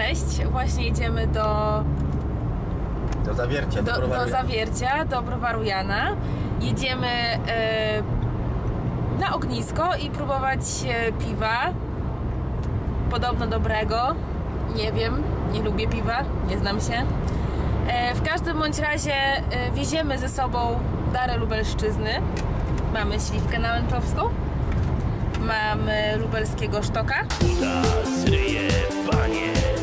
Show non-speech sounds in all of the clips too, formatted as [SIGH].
Cześć, właśnie jedziemy do, Do zawiercia, do, do, do browaru. Zawiercia, do browaru Jana. Jedziemy e, na ognisko i próbować e, piwa. Podobno dobrego. Nie wiem, nie lubię piwa, nie znam się. E, w każdym bądź razie e, wieziemy ze sobą darę lubelszczyzny. Mamy śliwkę nałęczowską. Mamy lubelskiego sztoka. Zryje, panie.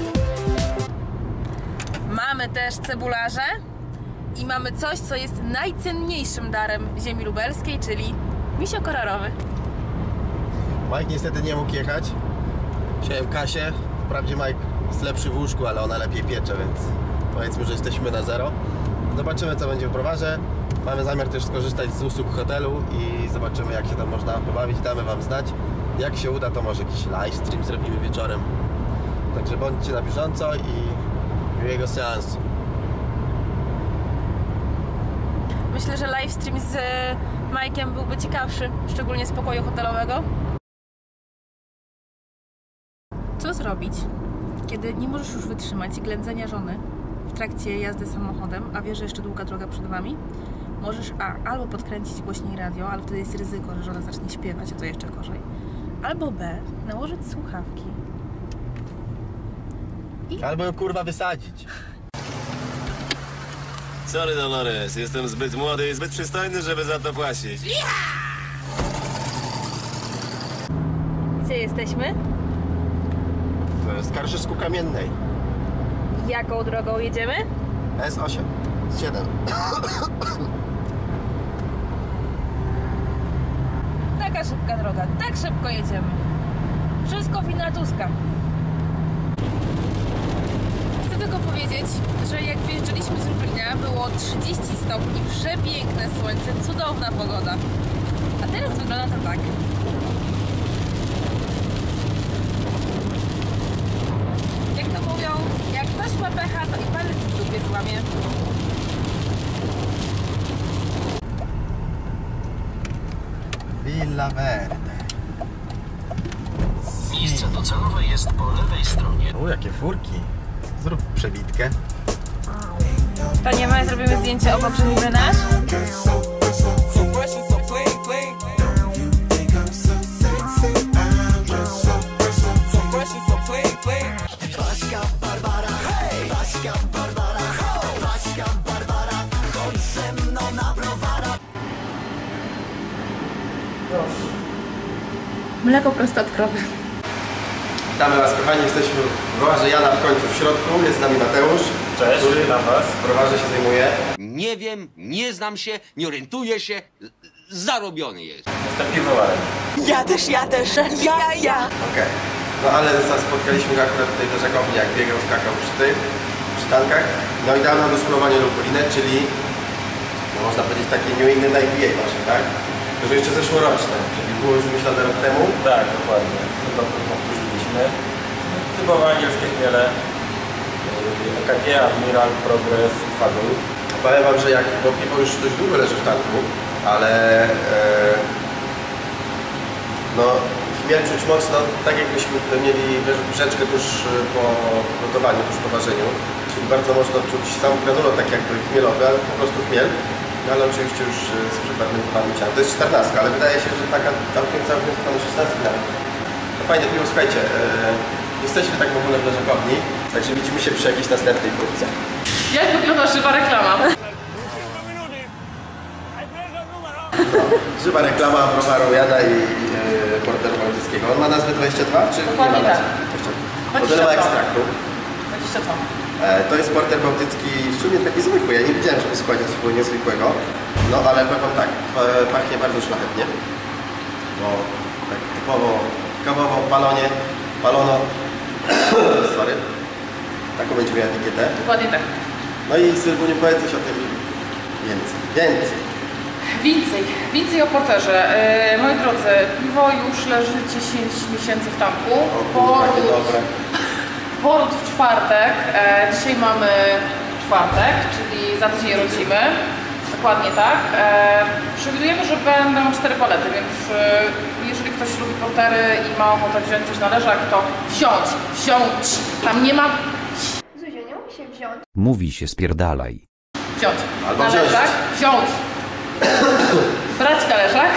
Mamy też cebularze i mamy coś, co jest najcenniejszym darem ziemi lubelskiej, czyli misio kolorowy. Mike niestety nie mógł jechać. Wziąłem Kasię. Wprawdzie Mike jest lepszy w łóżku, ale ona lepiej piecze, więc powiedzmy, że jesteśmy na zero. Zobaczymy, co będzie w browarze. Mamy zamiar też skorzystać z usług hotelu i zobaczymy, jak się tam można pobawić. Damy Wam znać. Jak się uda, to może jakiś live stream zrobimy wieczorem. Także bądźcie na bieżąco i miłego seansu. Myślę, że live stream z e, Majkiem byłby ciekawszy, szczególnie z pokoju hotelowego. Co zrobić, kiedy nie możesz już wytrzymać ględzenia żony w trakcie jazdy samochodem, a wiesz, że jeszcze długa droga przed Wami? Możesz A. Albo podkręcić głośniej radio, ale wtedy jest ryzyko, że żona zacznie śpiewać, a to jeszcze gorzej. Albo B. Nałożyć słuchawki. Albo ją kurwa wysadzić. Sorry Dolores, jestem zbyt młody i zbyt przystojny, żeby za to płacić. Gdzie jesteśmy? W Skarżysku Kamiennej. Jaką drogą jedziemy? S8. Z 7. Taka szybka droga, tak szybko jedziemy. Wszystko wina Tuska. Powiedzieć, że jak wyjeżdżaliśmy z Lublina, było 30 stopni, przepiękne słońce, cudowna pogoda. A teraz wygląda to tak. Jak to mówią, jak ktoś ma pecha, to i palec w dupie złamie. Villa Verde. Miejsce docelowe jest po lewej stronie. O, jakie furki. Zrób przebitkę. Staniemy, zrobimy zdjęcie obok, żeby nasz. Mleko prosto od krowy. Witamy Was kochani, jesteśmy w browarze Jana w końcu w środku. Jest z nami Mateusz. Cześć, który witam was. w browarze się zajmuje. Nie wiem, nie znam się, nie orientuję się. Zarobiony jest. Jestem piwowarem. Ja też, ja też, ja, ja. Okej. No ale spotkaliśmy go akurat tutaj do Żakowni, jak biegał, skakał przy tych przytankach. No i dał nam do spróbowania lupulinę, czyli no można powiedzieć takie New England IPA wasze, tak? To że jeszcze zeszłoroczne, czyli było już wymyślone rok temu. Tak, dokładnie. W powtórzyliśmy. Typowo angielskie chmiele. EKG, Admiral, Progress, Fagul. Powiem wam, że jak, bo piwo już dość długo leży w tanku, ale e, no chmiel czuć mocno, tak jakbyśmy mieli brzeczkę tuż po gotowaniu, tuż po ważeniu. Czyli bardzo mocno czuć sam granulot tak jakby chmielowy, ale po prostu chmiel. No ale oczywiście już e, z przefermentowanym ciałem. To jest 14, ale wydaje się, że taka całkiem całkiem strony 16 nawet. No fajne piwo, słuchajcie, e, jesteśmy tak w ogóle w leżakowni, także widzimy się przy jakiejś następnej próbce. Jak wygląda żywa reklama? Żywa reklama browaru Jada i e, porteru bałtyckiego. On ma nazwę 22, czy Dokładnie nie ma tak. nazwy? 22. Model ma ekstraktu. 22. E, to jest porter bałtycki w sumie taki zwykły. Ja nie widziałem, żeby składzie coś było niezwykłego. No ale powiem tak, pa- pachnie bardzo szlachetnie. Bo tak typowo kawowo, palonie, palono. [COUGHS] Sorry. Taką będzie miała etykietę. Dokładnie tak. No i Sylwuniu powiedz coś o tym więcej. Więcej. Więcej, więcej o porterze. E, moi drodzy, piwo już leży 10 miesięcy w tanku. O Poród, dobre. [LAUGHS] poród w czwartek. E, dzisiaj mamy czwartek, czyli za tydzień rodzimy. Dokładnie tak. E, przewidujemy, że będą cztery palety, więc e, ktoś lubi portery i ma ochotę wziąć coś na leżak, to wziąć, wziąć. Tam nie ma Zuzia, nie umie się wziąć. Mówi się spierdalaj. wziąć. Albo na leżak, wziąć. [COUGHS] Brać na leżak.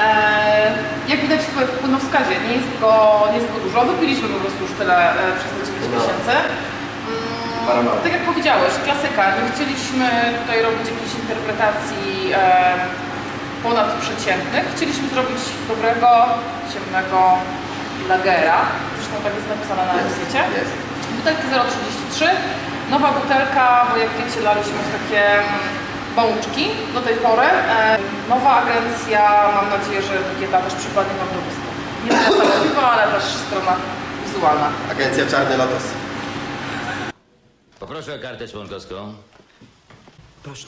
Eee, jak widać w w płynowskazie, nie jest, go, nie jest go dużo. Wypiliśmy po prostu już tyle e, przez te 9 No. miesięcy. Mm, tak jak powiedziałeś, klasyka. Nie chcieliśmy tutaj robić jakiejś interpretacji e, ponadprzeciętnych. Chcieliśmy zrobić dobrego, ciemnego lagera. Zresztą tak jest napisane na etykiecie. Jest. Butelki 0,33. Nowa butelka, bo jak wiecie, laliśmy w takie mm, bączki do tej pory. E, nowa agencja, mam nadzieję, że etykieta też przypadnie Wam do gustu. Nie tylko ale też strona wizualna. Agencja Czarny Lotos. Poproszę o kartę członkowską. Proszę.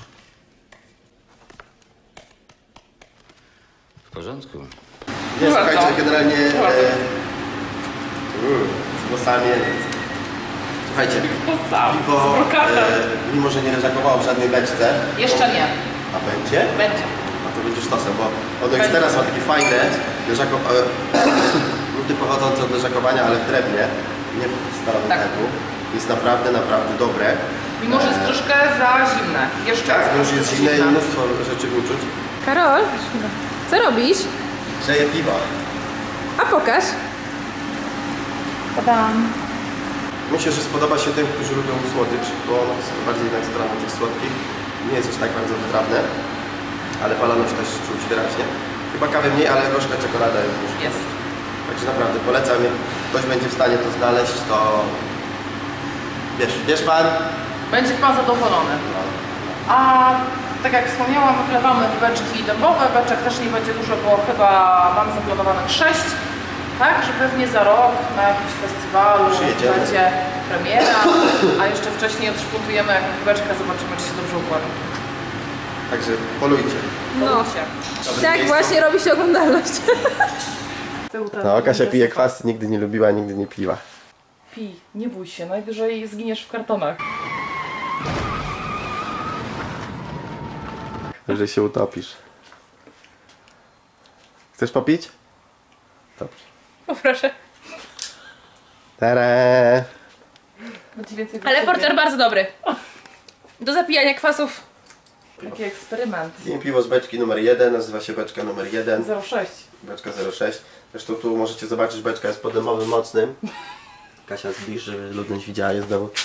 Porządku. Nie, słuchajcie, to. generalnie... E, z włosami. Słuchajcie, piwo, z brokatem. e, mimo że nie leżakowało w żadnej beczce, Jeszcze nie. a będzie? Będzie. A to będzie sztosem, bo ono już Będzie. teraz ma takie fajne leżako... e, [COUGHS] nuty pochodzące od leżakowania, ale w drewnie, nie w starym Tak. Jest naprawdę, naprawdę dobre. Mimo, że jest troszkę za zimne. Jeszcze Tak, no już jest zimne i mnóstwo rzeczy wyczuć. Karol, co robisz? Grzeje piwo. A pokaż. Podam. Myślę, że spodoba się tym, którzy lubią słodycz, bo ono jest bardziej jednak strona tych słodkich. Nie jest już tak bardzo wytrawne, ale palaność też czuć wyraźnie. Chyba kawy mniej, ale gorzka czekolada jest już. Jest. Także naprawdę polecam, jak ktoś będzie w stanie to znaleźć, to wiesz, wiesz pan? Będzie Pan zadowolony. A tak jak wspomniałam, wlewamy w beczki dębowe. Beczek też nie będzie dużo, bo chyba mamy zaplanowanych 6. Tak, że pewnie za rok na jakimś festiwalu będzie premiera, a jeszcze wcześniej odszpuntujemy jakąś beczkę, zobaczymy czy się dobrze układa. Także polujcie. No, Polujcie. Dobre tak miejsce. właśnie robi się oglądalność. [LAUGHS] No, Kasia pije kwas, nigdy nie lubiła, nigdy nie piła. Pij, nie bój się, najwyżej zginiesz w kartonach. Że się utopisz. Chcesz popić? Dobrze. Poproszę. Tere. Ale porter bardzo dobry. Do zapijania kwasów. Taki eksperyment. Pijemy piwo z beczki numer 1, nazywa się beczka numer 1. 06. Beczka 06. Zresztą tu możecie zobaczyć, beczka jest podymowym mocnym. Kasia zbliż, żeby ludność widziała je znowu. [COUGHS]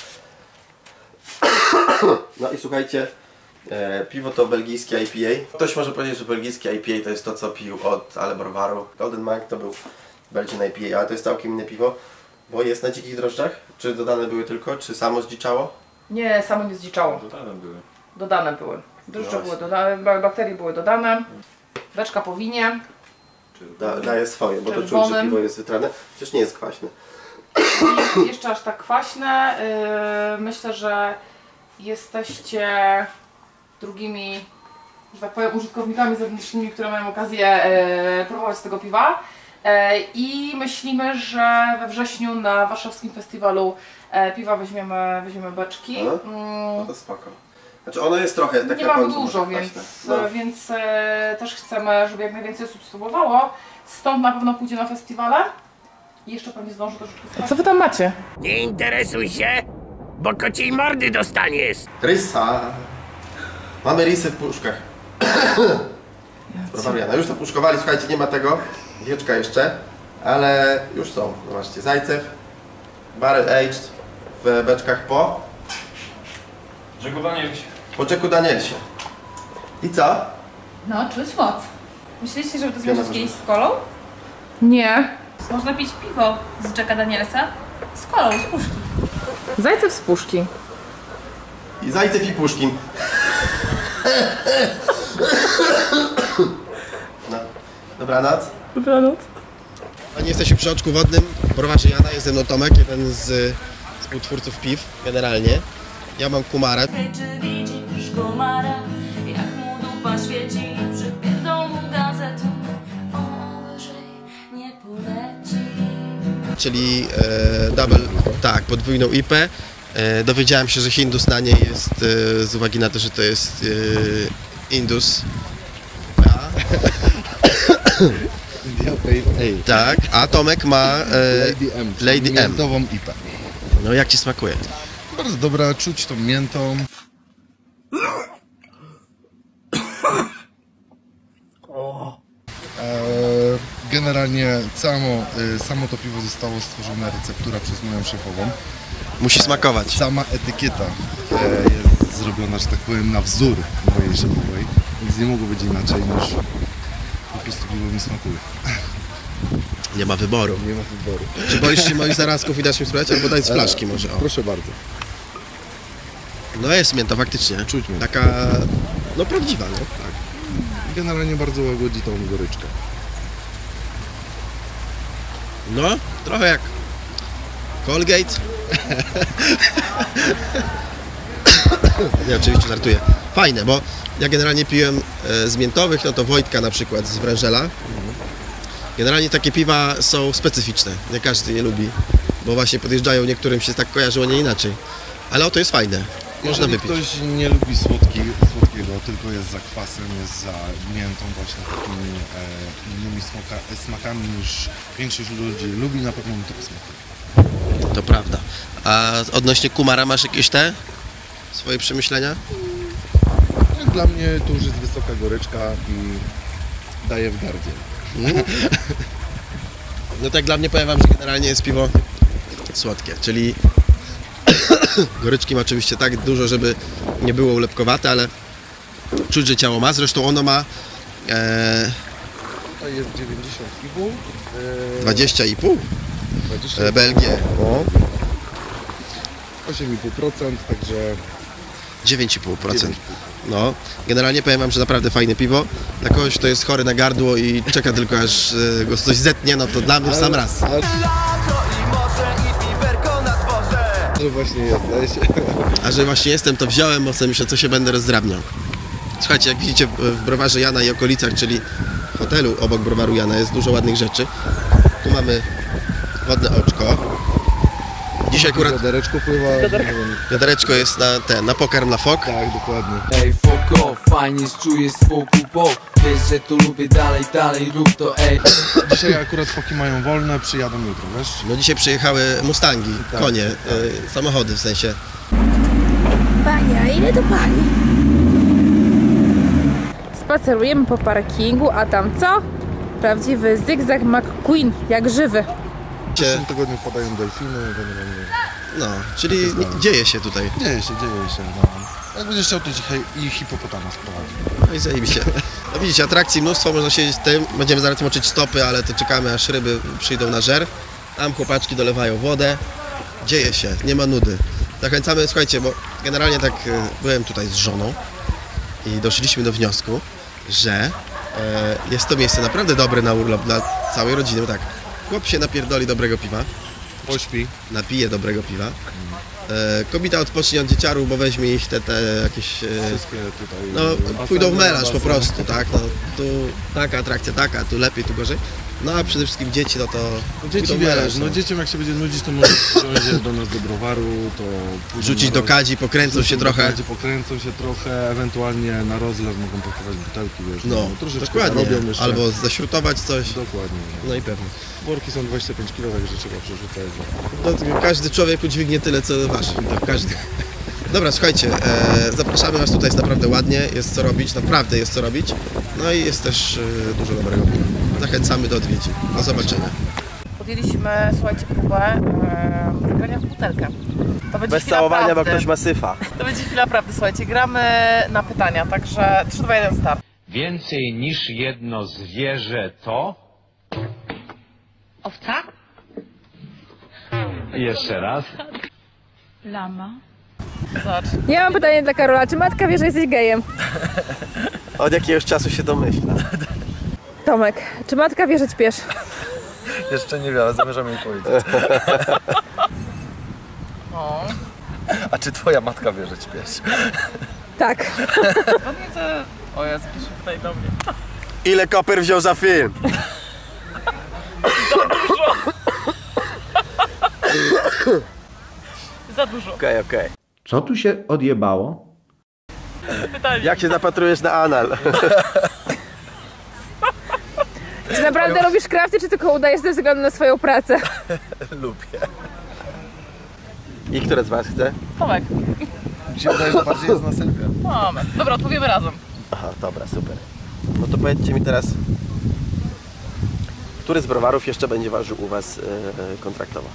No i słuchajcie, e, piwo to belgijskie IPA. Ktoś może powiedzieć, że belgijskie IPA to jest to, co pił od Ale Browaru. Golden Monk to był Belgian IPA, ale to jest całkiem inne piwo, bo jest na dzikich drożdżach. Czy dodane były tylko, czy samo zdziczało? Nie, samo nie zdziczało. Dodane były. Dodane były. Drożdże No były dodane, ba- bakterie były dodane. Beczka po winie. Da, daje swoje, bo to czuć, że piwo jest wytrane. Przecież nie jest kwaśne. Nie jest jeszcze aż tak kwaśne. Yy, myślę, że jesteście drugimi, że tak powiem, użytkownikami zewnętrznymi, które mają okazję yy, próbować tego piwa. Yy, I myślimy, że we wrześniu na warszawskim festiwalu yy, piwa weźmiemy, weźmiemy beczki. Aha. Mm, No to spoko. Znaczy ono jest trochę tak nie mamy dużo, więc. No. więc e, też chcemy, żeby jak najwięcej osób spróbowało. Stąd na pewno pójdzie na festiwale. I jeszcze pewnie zdąży troszeczkę Co wy tam macie? Nie interesuj się, bo kociej mordy dostaniesz. Rysa. Mamy rysy w puszkach. [COUGHS] Browariana. Już to puszkowali, słuchajcie, nie ma tego. Wieczka jeszcze. Ale już są. Zobaczcie, zajcew. Barrel aged w beczkach po. Rzekł Danielsie. Po Jacku Danielsie. I co? No, czuć moc. Myśleliście, że to zmierzyć kiedyś z kolą? Nie. Można pić piwo z Jacka Danielsa z kolą, z puszki. Zajcew z puszki. I zajcew i puszkin. No. Dobranoc. Dobranoc. Pani jesteśmy przy oczku wodnym browarzy Jana, jest ze mną Tomek, jeden z y, współtwórców piw generalnie. Ja mam Kumara, Hej, czy widzisz komara, jak mu dupa świeci przed pierdolą gazetą? O, wyżej nie poleci. czyli e, double, tak, podwójną IP. E, dowiedziałem się, że Hindus na niej jest e, z uwagi na to, że to jest e, Indus. Tak, a Tomek ma Lady M. Lady M. Miętową IPA. No jak Ci smakuje? Bardzo dobra, czuć tą miętą. Generalnie samo, samo to piwo zostało stworzone receptura przez moją szefową. Musi smakować. Sama etykieta e, jest zrobiona, że tak powiem, na wzór mojej szefowej, więc nie mogło być inaczej niż po prostu piwo mi smakuje. Nie ma wyboru. Nie ma wyboru. Czy boisz się moich zarazków i dasz mi spróbować? Albo daj z flaszki może. O. Proszę bardzo. No jest mięta faktycznie. Czuć miętę. Taka, no prawdziwa, no. Tak. Generalnie bardzo łagodzi tą goryczkę. No, trochę jak Colgate. [COUGHS] Nie, oczywiście żartuję. Fajne, bo ja generalnie piłem e, z miętowych, no to Wojtka na przykład z Wrężela. Generalnie takie piwa są specyficzne, nie każdy je lubi, bo właśnie podjeżdżają, niektórym się tak kojarzy, a nie inaczej. Ale oto jest fajne, można Jeżeli wypić. ktoś nie lubi słodki, słodkiego, tylko jest za kwasem, jest za miętą, właśnie takimi e, innymi smaka, smakami niż większość ludzi lubi, na pewno mu to smakuje. To prawda. A odnośnie Kumara masz jakieś te swoje przemyślenia? Dla mnie to już jest wysoka goryczka i daje w gardzie. Mm. [LAUGHS] No tak dla mnie powiem wam, że generalnie jest piwo słodkie, czyli [COUGHS] goryczki ma oczywiście tak dużo, żeby nie było ulepkowate, ale czuć, że ciało ma. Zresztą ono ma e, Tutaj jest 90,5. E, 20,5 20, e, BLG. O, 8,5%, także 9,5%. No, generalnie powiem wam, że naprawdę fajne piwo. Dla kogoś, kto jest chory na gardło i czeka tylko aż e, go coś zetnie, no to dla mnie w sam raz. Ale... Że właśnie jesteś. A że właśnie jestem, to wziąłem, bo sobie myślę, co się będę rozdrabniał. Słuchajcie, jak widzicie w w browarze Jana i okolicach, czyli hotelu obok browaru Jana jest dużo ładnych rzeczy. Tu mamy wodne oczko. Dzisiaj akurat Wiadereczko pływa. wiadereczko jest na ten, na pokarm dla fok. Tak, dokładnie. Ej, off, fajnie czuję spokój, bo wiesz, że to lubię dalej, dalej, rób to, ej. Dzisiaj akurat foki mają wolne, przyjadą jutro, wiesz? No dzisiaj przyjechały Mustangi, Tak, konie, tak. y, samochody w sensie. Pania, ile to pani? Spacerujemy po parkingu, a tam co? Prawdziwy zygzak McQueen, jak żywy. W tym tygodniu padają delfiny, generalnie. No, czyli nie, dzieje się tutaj. Dzieje się, dzieje się, no. Jak będziesz chciał, to ci i hipopotama sprowadzi. No i zajebiście. No widzicie, atrakcji mnóstwo, można siedzieć tym. Będziemy zaraz moczyć stopy, ale to czekamy aż ryby przyjdą na żer. Tam chłopaczki dolewają wodę. Dzieje się, nie ma nudy. Zachęcamy, słuchajcie, bo generalnie tak e, byłem tutaj z żoną i doszliśmy do wniosku, że e, jest to miejsce naprawdę dobre na urlop dla całej rodziny. Bo tak, chłop się napierdoli dobrego piwa, Pośpi. napije dobrego piwa. E, kobieta odpocznie od dzieciarów, bo weźmie ich te, te jakieś... E, Wszystkie tutaj. no, pójdą w melanż po prostu, tak? No, tu taka atrakcja, taka, tu lepiej, tu gorzej. No a przede wszystkim dzieci, no to No dzieci wiesz, no dzieciom jak się będzie nudzić, to może [LAUGHS] je do nas do browaru, to Rzucić do kadzi, pokręcą się trochę. kadzi, pokręcą się trochę, ewentualnie na rozlew mogą pakować butelki, wiesz, No, troszeczkę dokładnie. Albo zaśrutować coś. Dokładnie. No i pewnie. Worki są 25 kg, także trzeba przerzucać. No, każdy człowiek udźwignie tyle, co waży. Tak, każdy. Dobra, słuchajcie, e, zapraszamy Was tutaj, jest naprawdę ładnie, jest co robić, naprawdę jest co robić. No i jest też e, dużo dobrego. Zachęcamy do odwiedzin. Do zobaczenia. Podjęliśmy, słuchajcie, próbę zagrania w butelkę. To będzie Bez całowania, bo ktoś ma syfa. [LAUGHS] To będzie chwila prawdy, słuchajcie, gramy na pytania, także 3, 2, 1, start. Więcej niż jedno zwierzę to. Owca? Jeszcze raz. Lama. Zobacz. Ja mam pytanie dla Karola. Czy matka wie, że jesteś gejem? Od jakiegoś czasu się domyśla. [LAUGHS] Tomek, czy matka wie, że ćpiesz? Jeszcze nie wiem, ale zamierzam jej powiedzieć. [LAUGHS] O. A czy twoja matka wie, że śpiesz? Tak. O Jezu, pisze tutaj do mnie. Ile koper wziął za film? Za dużo. Okej, okej. Co tu się odjebało? Pytanie. Jak się zapatrujesz na anal? Naprawdę robisz krafty, czy tylko udajesz ze względu na swoją pracę? [LAUGHS] Lubię. I które z was chce? Tomek. Mi się wydaje, że bardziej jest na Sylwia. Mamy. Dobra, odpowiemy razem. Aha, dobra, super. No to powiedzcie mi teraz, który z browarów jeszcze będzie ważył u was e, kontraktowo?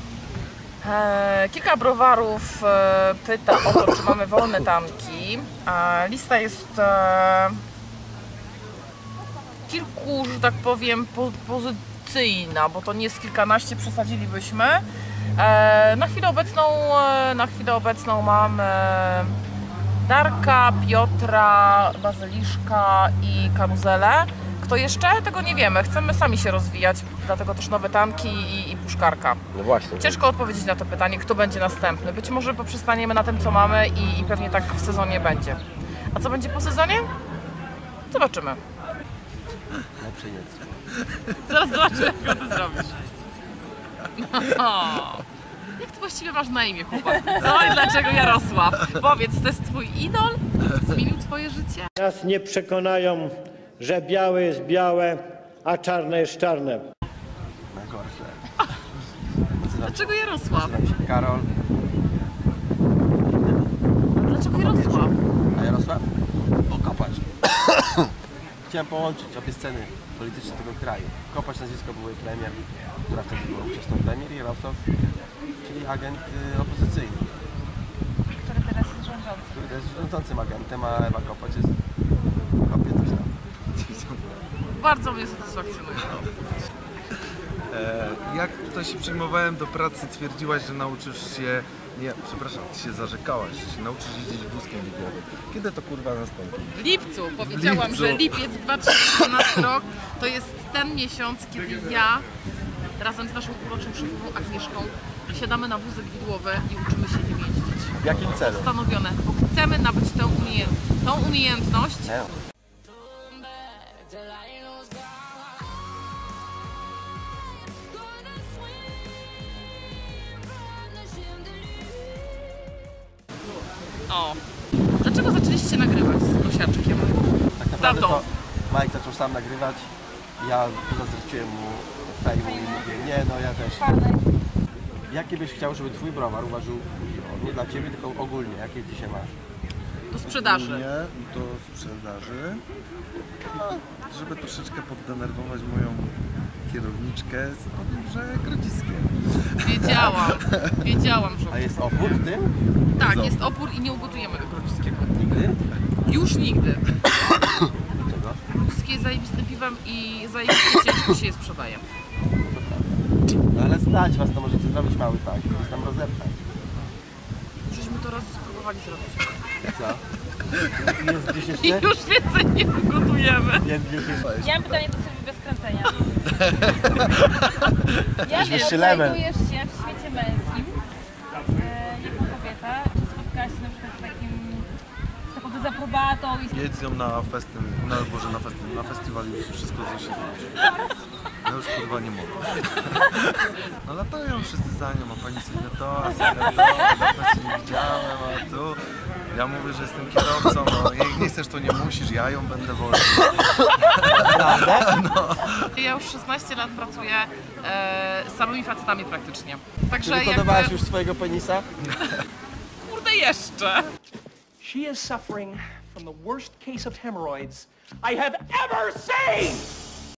E, kilka browarów e, pyta o to, czy mamy wolne tamki. E, lista jest kilku, że tak powiem, po, pozycyjna, bo to nie jest kilkanaście, przesadzilibyśmy. E, na chwilę obecną, e, na chwilę obecną mamy Darka, Piotra, Bazyliszka i Karuzelę. Kto jeszcze? Tego nie wiemy. Chcemy sami się rozwijać, dlatego też nowe tamki i, i puszkarka. No właśnie. Ciężko odpowiedzieć na to pytanie, kto będzie następny. Być może poprzestaniemy na tym, co mamy i, i pewnie tak w sezonie będzie. A co będzie po sezonie? Zobaczymy. Lepsze jest. Zaraz zobaczymy, jak to zrobisz. No. Jak ty właściwie masz na imię, chłopak? Co i dlaczego Jarosław? Powiedz, to jest twój idol? Zmienił twoje życie? Nas nie przekonają, że białe jest białe, a czarne jest czarne. Najgorsze. Dlaczego Jarosław? Karol. A dlaczego Jarosław? A Jarosław? Okopacz. Chciałem połączyć obie sceny polityczne tego kraju. Kopacz nazwisko byłej premier, która wtedy była ówczesną premier i Jarosław, czyli agent y, opozycyjny. Który teraz jest rządzący. Który jest rządzącym agentem, a Ewa Kopacz jest kobietą tam. Bardzo mnie satysfakcjonuje. E, jak tutaj się przyjmowałem do pracy, twierdziłaś, że nauczysz się... Nie, przepraszam, ty się zarzekałaś, że się nauczysz jeździć wózkiem widłowym. Kiedy to kurwa nastąpi? W lipcu powiedziałam, lipcu. że lipiec 2012 rok to jest ten miesiąc, kiedy ja razem z naszą uroczą szefową Agnieszką siadamy na wózek widłowy i uczymy się nim jeździć. W jakim celu? Postanowione, bo chcemy nabyć tę, umiejęt- tą umiejętność. O, dlaczego zaczęliście nagrywać z prosiaczkiem? Tak naprawdę Tato. to Mike zaczął sam nagrywać. Ja zazdrościłem mu fejmu i mówię, nie no ja też. Jakie byś chciał, żeby twój browar uważał nie dla ciebie, tylko ogólnie, jakie dzisiaj masz? Do sprzedaży. Ogólnie do sprzedaży. No, żeby troszeczkę poddenerwować moją kierowniczkę, powiem, że grodziskie. Wiedziałam, wiedziałam, że... A jest opór w tym? Tak, Jest jest opór i nie ugotujemy grodziskiego. Nigdy? Już nigdy. Czego? Grodziskie jest zajebistym piwem i zajebiście ciężko się je sprzedaje. No ale znać was, to możecie zrobić mały tak, tam rozepchać. Żeśmy to raz spróbowali zrobić. Co? Jest gdzieś jeszcze? I już więcej nie ugotujemy. Jest gdzieś jeszcze? Ja mam pytanie do Sylwii bez kręcenia. Ja wiem, znajdujesz się w świecie męskim e, jako kobieta. Czy spotkałaś się na przykład z takim z taką dezaprobatą i Jedź z nią na festyn, no Boże, na festyn, na festiwal i wszystko co się Ja już kurwa nie mogę. No latają wszyscy za nią, a pani sobie to, a sobie to, dawno cię nie widziałem, a tu. Ja mówię, że jestem kierowcą, no jak nie chcesz to nie musisz, ja ją będę woził. No. Ja już 16 lat pracuję e, z samymi facetami praktycznie. Czy Także wyhodowałaś jakby... już swojego penisa? Kurde jeszcze! She is suffering from the worst case of hemorrhoids I have ever seen!